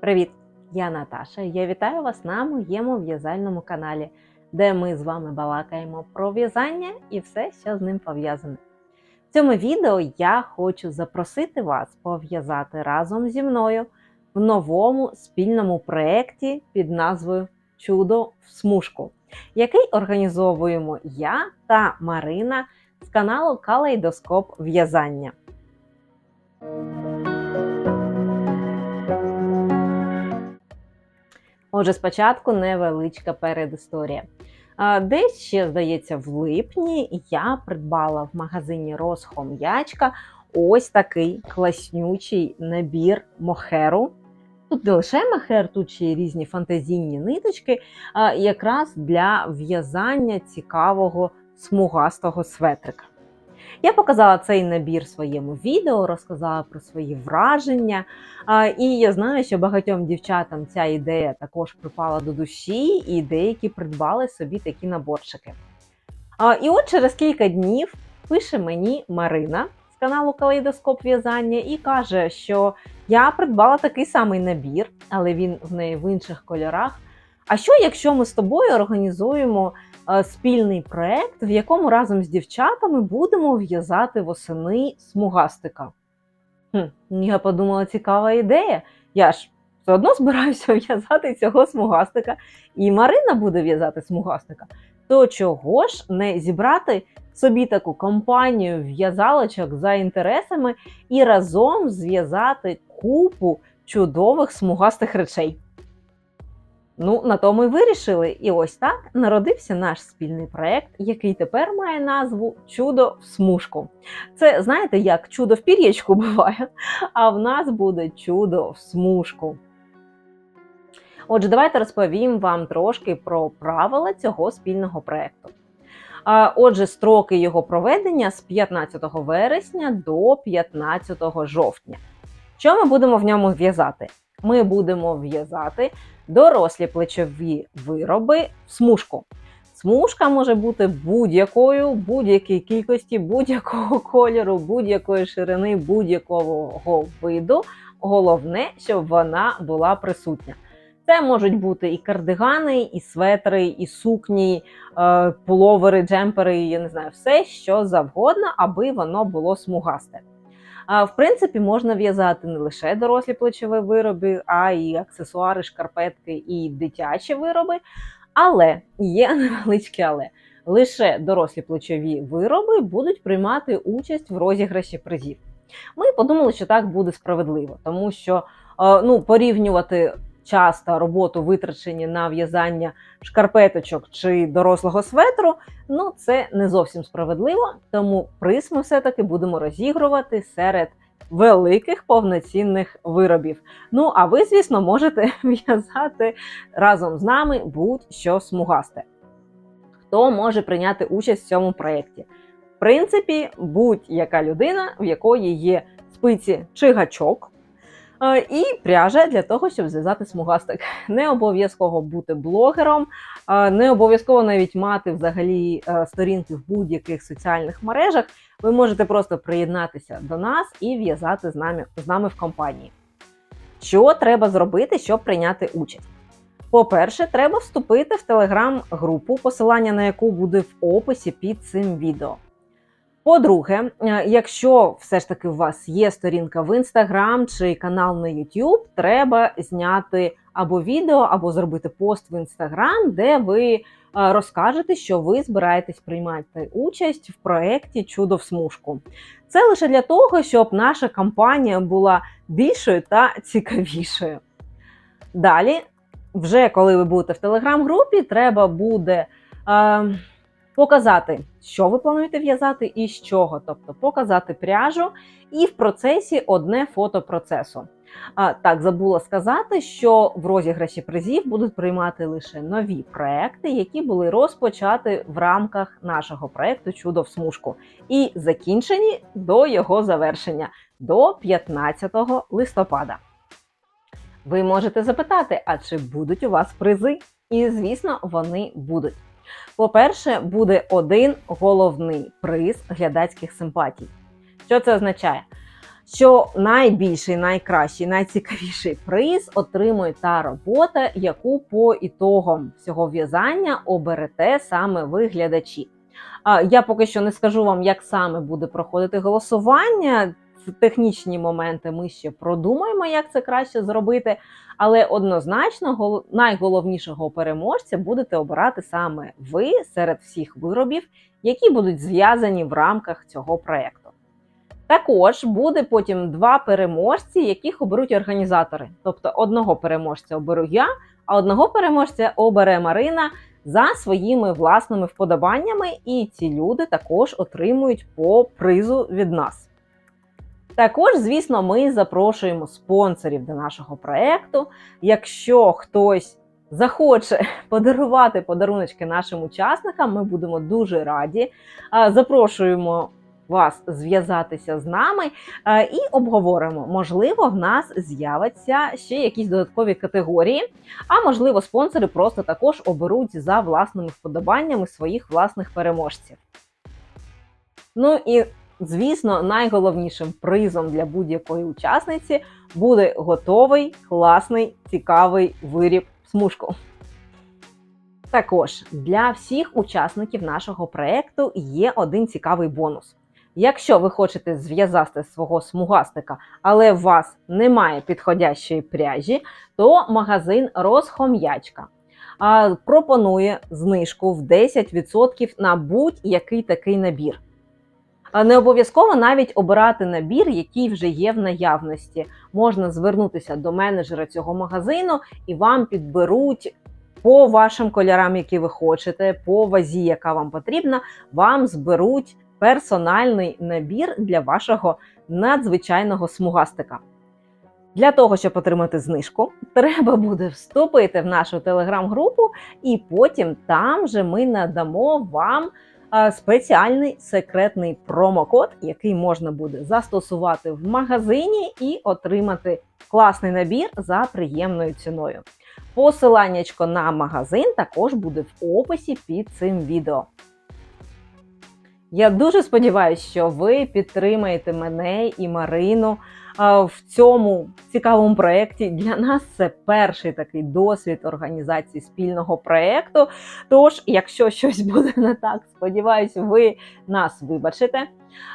Привіт! Я Наташа. Я вітаю вас на моєму в'язальному каналі, де ми з вами балакаємо про в'язання і все, що з ним пов'язане. В цьому відео я хочу запросити вас пов'язати разом зі мною в новому спільному проєкті під назвою Чудо в смужку, який організовуємо я та Марина з каналу Калейдоскоп В'язання. Отже, спочатку невеличка передісторія. Десь ще, здається, в липні я придбала в магазині Росхом'ячка ось такий класнючий набір мохеру. Тут не лише мохер, тут ще й різні фантазійні ниточки, якраз для в'язання цікавого смугастого светрика. Я показала цей набір своєму відео, розказала про свої враження. І я знаю, що багатьом дівчатам ця ідея також припала до душі, і деякі придбали собі такі наборчики. І от через кілька днів пише мені Марина з каналу Калейдоскоп в'язання і каже, що я придбала такий самий набір, але він в неї в інших кольорах. А що, якщо ми з тобою організуємо спільний проект, в якому разом з дівчатами будемо в'язати восени смугастика? Хм, я подумала, цікава ідея. Я ж все одно збираюся в'язати цього смугастика, і Марина буде в'язати смугастика. То чого ж не зібрати собі таку компанію в'язалочок за інтересами і разом зв'язати купу чудових смугастих речей? Ну, на тому й вирішили. І ось так народився наш спільний проект, який тепер має назву Чудо в смужку. Це знаєте, як чудо в пір'ячку буває, а в нас буде чудо в смужку. Отже, давайте розповім вам трошки про правила цього спільного проекту. Отже, строки його проведення з 15 вересня до 15 жовтня. Що ми будемо в ньому в'язати? Ми будемо в'язати дорослі плечові вироби в смужку. Смужка може бути будь-якою, будь-якій кількості, будь-якого кольору, будь-якої ширини, будь-якого виду. Головне, щоб вона була присутня. Це можуть бути і кардигани, і светри, і сукні, е, пуловери, джемпери, я не знаю, все, що завгодно, аби воно було смугасте. В принципі, можна в'язати не лише дорослі плечові вироби, а й аксесуари, шкарпетки і дитячі вироби. Але є невеличке але. Лише дорослі плечові вироби будуть приймати участь в розіграші призів. Ми подумали, що так буде справедливо, тому що ну, порівнювати час та роботу витрачені на в'язання шкарпеточок чи дорослого светру, ну це не зовсім справедливо. Тому приз ми все-таки будемо розігрувати серед великих повноцінних виробів. Ну, а ви, звісно, можете в'язати разом з нами будь-що смугасте. Хто може прийняти участь в цьому проєкті? В принципі, будь-яка людина, в якої є спиці чи гачок. І пряжа для того, щоб зв'язати смугастик. Не обов'язково бути блогером, не обов'язково навіть мати взагалі сторінки в будь-яких соціальних мережах. Ви можете просто приєднатися до нас і в'язати з нами, з нами в компанії. Що треба зробити, щоб прийняти участь? По-перше, треба вступити в телеграм-групу, посилання на яку буде в описі під цим відео. По-друге, е, якщо все ж таки у вас є сторінка в Інстаграм чи канал на YouTube, треба зняти або відео, або зробити пост в Інстаграм, де ви е, розкажете, що ви збираєтесь приймати участь в проєкті Чудо в смужку. Це лише для того, щоб наша кампанія була більшою та цікавішою. Далі, вже коли ви будете в телеграм-групі, треба буде. Е показати, що ви плануєте в'язати і з чого, тобто показати пряжу, і в процесі одне фото процесу. А, Так, забула сказати, що в розіграші призів будуть приймати лише нові проекти, які були розпочаті в рамках нашого проекту Чудо в смужку і закінчені до його завершення до 15 листопада. Ви можете запитати, а чи будуть у вас призи? І, звісно, вони будуть. По-перше, буде один головний приз глядацьких симпатій. Що це означає? що найбільший, найкращий, найцікавіший приз отримує та робота, яку по ітогам всього в'язання оберете саме ви глядачі. Я поки що не скажу вам, як саме буде проходити голосування. Технічні моменти ми ще продумаємо, як це краще зробити. Але однозначно, гол- найголовнішого переможця будете обирати саме ви серед всіх виробів, які будуть зв'язані в рамках цього проєкту. Також буде потім два переможці, яких оберуть організатори. Тобто одного переможця оберу я, а одного переможця обере Марина за своїми власними вподобаннями, і ці люди також отримують по призу від нас. Також, звісно, ми запрошуємо спонсорів до нашого проекту. Якщо хтось захоче подарувати подаруночки нашим учасникам, ми будемо дуже раді. Запрошуємо вас зв'язатися з нами і обговоримо. Можливо, в нас з'являться ще якісь додаткові категорії, а можливо, спонсори просто також оберуть за власними вподобаннями своїх власних переможців. Ну і звісно, найголовнішим призом для будь-якої учасниці буде готовий, класний, цікавий виріб смужку. Також для всіх учасників нашого проекту є один цікавий бонус. Якщо ви хочете зв'язати свого смугастика, але у вас немає підходящої пряжі, то магазин Розхом'ячка пропонує знижку в 10% на будь-який такий набір. Не обов'язково навіть обирати набір, який вже є в наявності. Можна звернутися до менеджера цього магазину і вам підберуть по вашим кольорам, які ви хочете, по вазі, яка вам потрібна, вам зберуть персональний набір для вашого надзвичайного смугастика. Для того, щоб отримати знижку, треба буде вступити в нашу телеграм-групу, і потім там же ми надамо вам спеціальний секретний промокод, який можна буде застосувати в магазині і отримати класний набір за приємною ціною. Посиланнячко на магазин також буде в описі під цим відео. Я дуже сподіваюся, що ви підтримаєте мене і Марину в цьому цікавому проєкті. Для нас це перший такий досвід організації спільного проєкту. Тож, якщо щось буде не так, сподіваюся, ви нас вибачите.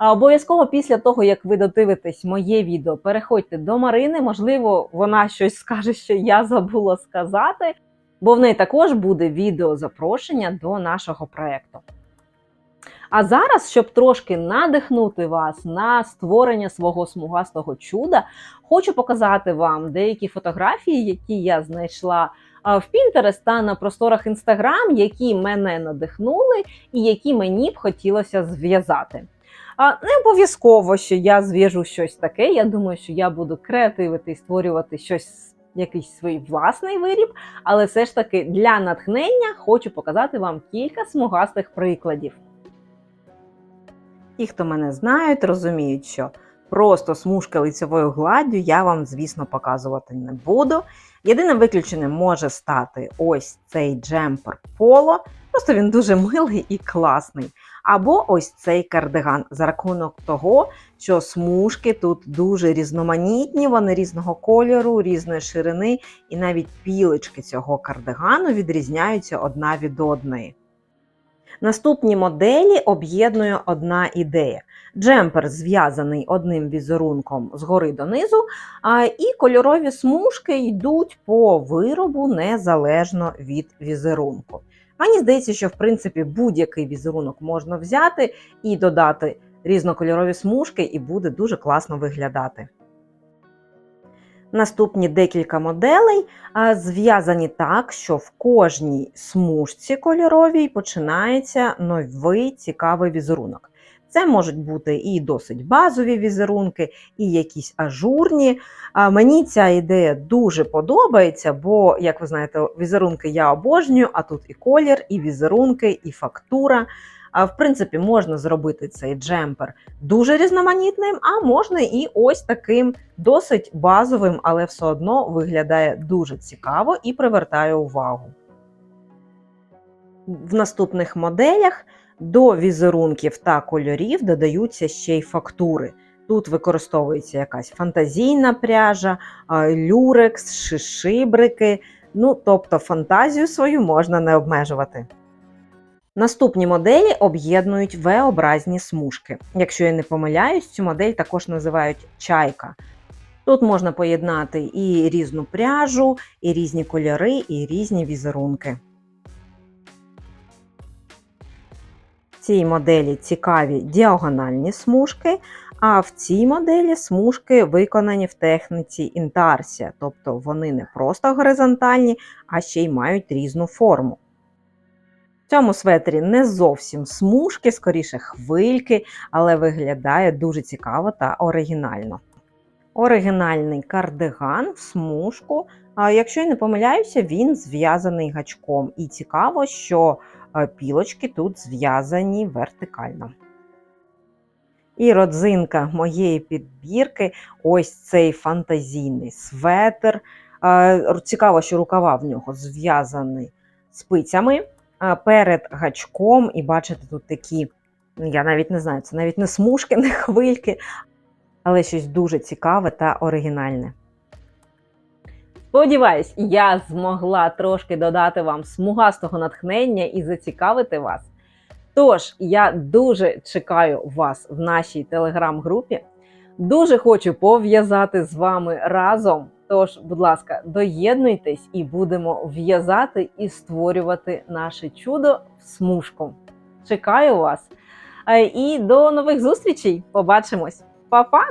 Обов'язково після того, як ви додивитесь моє відео, переходьте до Марини. Можливо, вона щось скаже, що я забула сказати, бо в неї також буде відео запрошення до нашого проєкту. А зараз, щоб трошки надихнути вас на створення свого смугастого чуда, хочу показати вам деякі фотографії, які я знайшла в Pinterest та на просторах Instagram, які мене надихнули і які мені б хотілося зв'язати. А не обов'язково, що я зв'яжу щось таке. Я думаю, що я буду креативити і створювати щось, якийсь свій власний виріб, але все ж таки для натхнення хочу показати вам кілька смугастих прикладів. Ті, хто мене знають, розуміють, що просто смужка лицевою гладдю я вам, звісно, показувати не буду. Єдиним виключенням може стати ось цей джемпер поло. Просто він дуже милий і класний. Або ось цей кардиган за рахунок того, що смужки тут дуже різноманітні, вони різного кольору, різної ширини, і навіть пілочки цього кардигану відрізняються одна від одної. Наступні моделі об'єднує одна ідея. Джемпер зв'язаний одним візерунком згори донизу, і кольорові смужки йдуть по виробу незалежно від візерунку. Мені здається, що в принципі будь-який візерунок можна взяти і додати різнокольорові смужки, і буде дуже класно виглядати. Наступні декілька моделей зв'язані так, що в кожній смужці кольоровій починається новий цікавий візерунок. Це можуть бути і досить базові візерунки, і якісь ажурні. Мені ця ідея дуже подобається, бо, як ви знаєте, візерунки я обожнюю, а тут і колір, і візерунки, і фактура. В принципі, можна зробити цей джемпер дуже різноманітним, а можна і ось таким досить базовим, але все одно виглядає дуже цікаво і привертає увагу. В наступних моделях до візерунків та кольорів додаються ще й фактури. Тут використовується якась фантазійна пряжа, люрекс, шишибрики. Ну, тобто фантазію свою можна не обмежувати. Наступні моделі об'єднують V-образні смужки. Якщо я не помиляюсь, цю модель також називають чайка. Тут можна поєднати і різну пряжу, і різні кольори, і різні візерунки. Цій моделі цікаві діагональні смужки, а в цій моделі смужки виконані в техніці інтарсія, тобто вони не просто горизонтальні, а ще й мають різну форму. В цьому светрі не зовсім смужки, скоріше хвильки, але виглядає дуже цікаво та оригінально. Оригінальний кардиган в смужку. Якщо я не помиляюся, він зв'язаний гачком. І цікаво, що е, пілочки тут зв'язані вертикально. І родзинка моєї підбірки ось цей фантазійний светр. Е, Цікаво, що рукава в нього зв'язані спицями перед гачком, і бачите, тут такі, ну, я навіть не знаю, це навіть не смужки, не хвильки, але щось дуже цікаве та оригінальне. Сподіваюсь, я змогла трошки додати вам смугастого натхнення і зацікавити вас. Тож, я дуже чекаю вас в нашій телеграм-групі. Дуже хочу пов'язати з вами разом. Тож, будь ласка, доєднуйтесь і будемо в'язати і створювати наше чудо в смужку. Чекаю вас. Е, І до нових зустрічей! Побачимось! Па-па!